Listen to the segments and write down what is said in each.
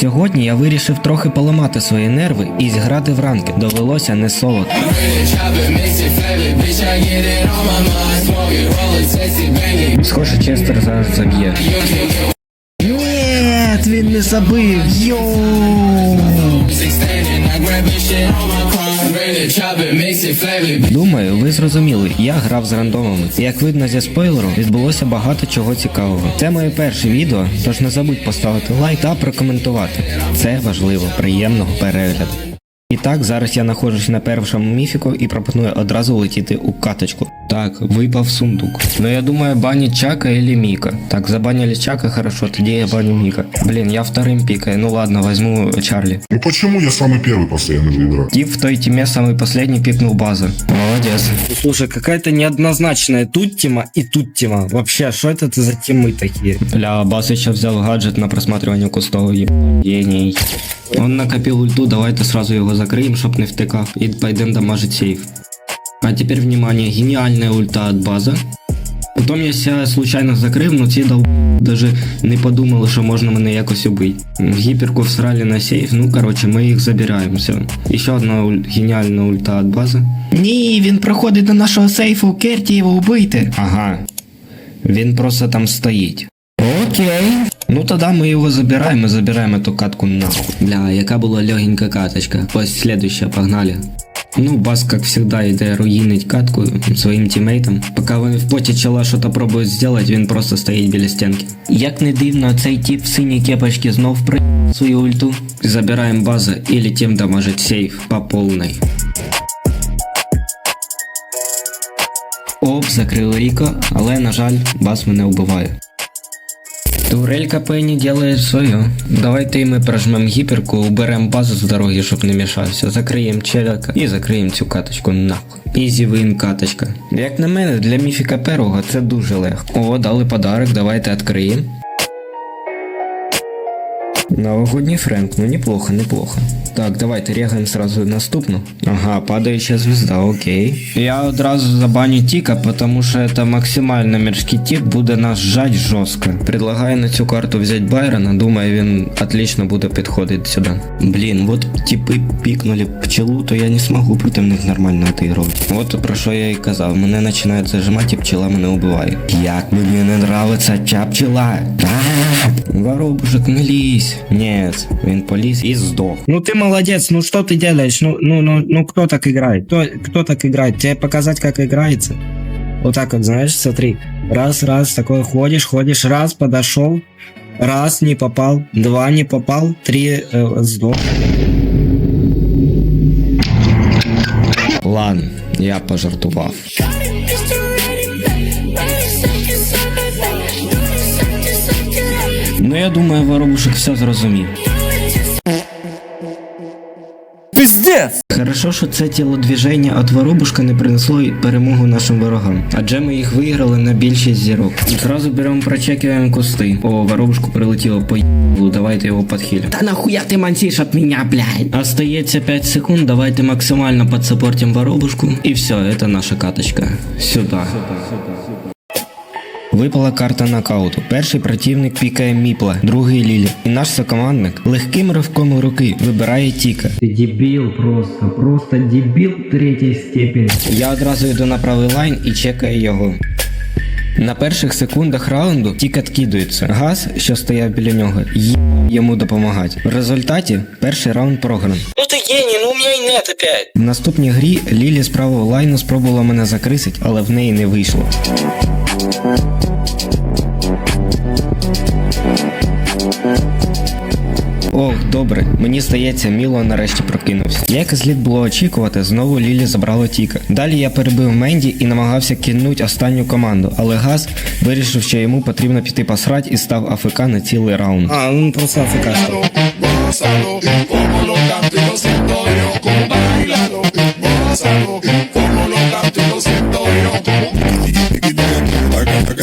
Сьогодні я вирішив трохи поламати свої нерви і зіграти в ранки. Довелося не солодко. Схоже, Честер зараз заб'є. Він не забив. Йоу! Думаю, ви зрозуміли, я грав з рандомами. Як видно зі спойлеру, відбулося багато чого цікавого. Це моє перше відео, тож не забудь поставити лайк та прокоментувати. Це важливо, приємного перегляду. І так, зараз я знаходжусь на першому міфіку і пропоную одразу летіти у каточку. Так, випав сундук. Ну я думаю, банить Чака или Мика. Так, забанили Чака, хорошо, тоді я баню Мика. Блин, я вторым пикаю. Ну ладно, возьму Чарли. Ну почему я самый первый постоянно выбираю? Тип в той теме самый последний пикнул базу. Молодец. Слушай, какая-то неоднозначная тут тема и тут тема. Вообще, что это за темы такие? Бля, Бас еще взял гаджет на просматривание кустов. Гений. Он накопил ульту, давайте сразу его закроем, чтоб не втыкав. И пойдем дамажить сейф. А теперь внимание, гениальная ульта от база. Потім я ся случайно закрив, ну ці дал даже не подумали, що можна мене якось убити. Гіперку всрали на сейф, ну короче, ми їх забираємо. Все. І ще одна уль... геніальна ульта від бази. Ні, він проходить до нашого сейфу, Керті його убийте. Ага. Він просто там стоїть. Окей. Ну тоді ми його забираємо, забираємо ту катку нахуй. Бля, яка була легенька каточка. Ось следующая, погнали. Ну, Бас, как всегда, йде руїнить катку своїм тімейтам. Поки вони в поті чола щось пробують зробити, він просто стоїть біля стінки. Як не дивно, цей тип в синій кепочці знов при свою ульту. Забираємо базу і летим дамажить сейф по повній. Оп, закрили Ріко, але, на жаль, бас мене вбиває. Турелька Пенні делает своє. Давайте і ми прожмем гіперку, уберем базу з дороги, щоб не мішався. Закриємо челяка і закриємо цю каточку нахуй. Ізі вин каточка. Як на мене, для міфіка первого це дуже легко. О, дали подарок, давайте відкриємо. Новогодний френд, ну неплохо, неплохо. Так, давайте регаем сразу наступну. Ага, падающая звезда, окей. Я одразу забаню Тика, потому что это максимально мерзкий тип, буде нас жать жорстко. Предлагаю на цю карту взять Байрона, думаю, він отлично буде підходити сюди. Блін, вот типи пікнули пчелу, то я не смогу проти них нормально отыгрывать. От про що я і казав, мене починають зажимати і пчела мене убиває. Як мені не нравиться ця пчела. А, Воробушек, не лізь. Нет, він поліз і здох. Ну ты молодец, ну что ты делаешь? Ну, ну, ну, ну кто так играет? Кто, кто так играет? Тебе показать, как играется? Вот так вот, знаешь, смотри. Раз, раз, такой ходишь, ходишь, раз, подошел. Раз, не попал. Два, не попал. Три, э, сдох. Ладно, я пожартував. Ну я думаю, воробушек все зрозумів. Пиздец! Хорошо, що це тілодвіження від воробушка не принесло перемогу нашим ворогам. Адже ми їх виграли на більшість зірок. І зразу беремо прочекуємо кусти. О, воробушку прилетіло по ***лу, давайте його підхилимо. Та нахуя ти мансиш від мене, блядь? Остається 5 секунд, давайте максимально подсаппортим воробушку. І все, це наша каточка. Сюди. Випала карта нокауту. Перший противник пікає Міпла, другий Лілі. І наш сокомандник легким ривком руки вибирає Тіка. Ты дебил просто, просто дебил третьей степени. Я одразу йду на правий лайн і чекаю його. На перших секундах раунду тік відкидується. Газ, що стояв біля нього, є йому допомагати. В результаті перший раунд програн. Ну ты гений, ну у меня и нет опять. В наступній грі Лілі з правого лайну спробувала мене закрисить, але в неї не вийшло. Добре, мені здається, Міло нарешті прокинувся. Як і слід було очікувати, знову Лілі забрало Тіка. Далі я перебив Менді і намагався кинуть останню команду, але Газ вирішив, що йому потрібно піти посрать і став АФК на цілий раунд. А, ну просто АФК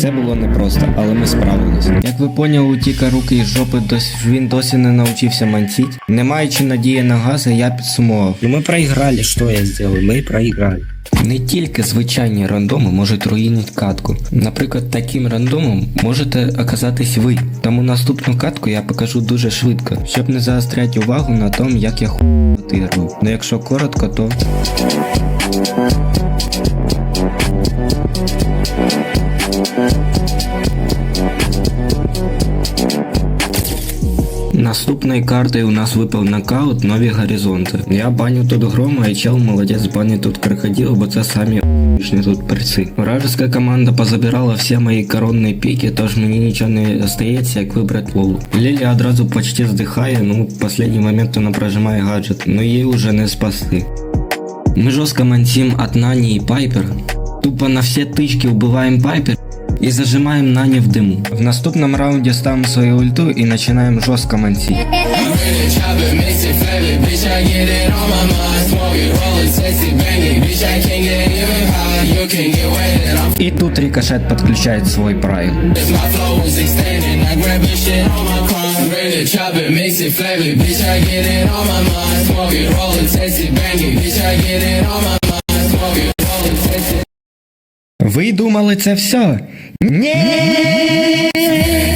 Це було непросто, але ми справились. Як ви поняли, у Тіка руки із жопи досі він досі не навчився мансіть. Не маючи надії на гази, я підсумував. Ну мы проиграли, что я сделал? Мы проиграли. Не тільки звичайні рандоми можуть руїнити катку. Наприклад, таким рандомом можете оказатись ви. Тому наступну катку я покажу дуже швидко, щоб не заостряти увагу на тому, як я отигрую. Ну якщо коротко, то Наступною картою у нас випав нокаут Нові Горизонти. Я баню тут грома і чел молодець банить тут крокодил, бо це самі тут перці. Вражеська команда позабирала всі мої коронні піки, тож мені нічого не остається, як вибрати лолу. Лілі одразу почти здихає, ну в останній момент вона прожимає гаджет, но її вже не спасти. Мы жестко мансим от Нани и Пайпер. Тупо на все тычки убиваем Пайпер и зажимаем Нани в дыму. В наступном раунде ставим свою ульту и начинаем жестко I'm И тут Рикошет подключает свой прайм. Ви думали це все? Ні!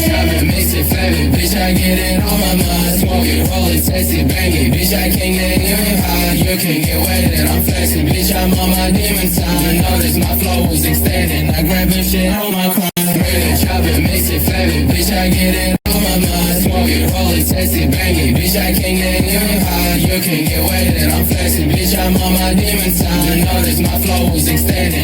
Chop it, mix it, flavor, bitch, I get it on my mind. Smoke it, roll it, taste it, bang it, bitch, I can't get even high. You can get wet, and I'm flexing, bitch, I'm on my demon time. Notice my flow was extending, I grab a shit on my crime. Really chop it, mix it, flavor, bitch, I get it on my mind. Smoke it, roll it, taste it, bang it, bitch, I can't get even high. You can get wet, and I'm flexing, bitch, I'm on my demon time. Notice my flow was extending,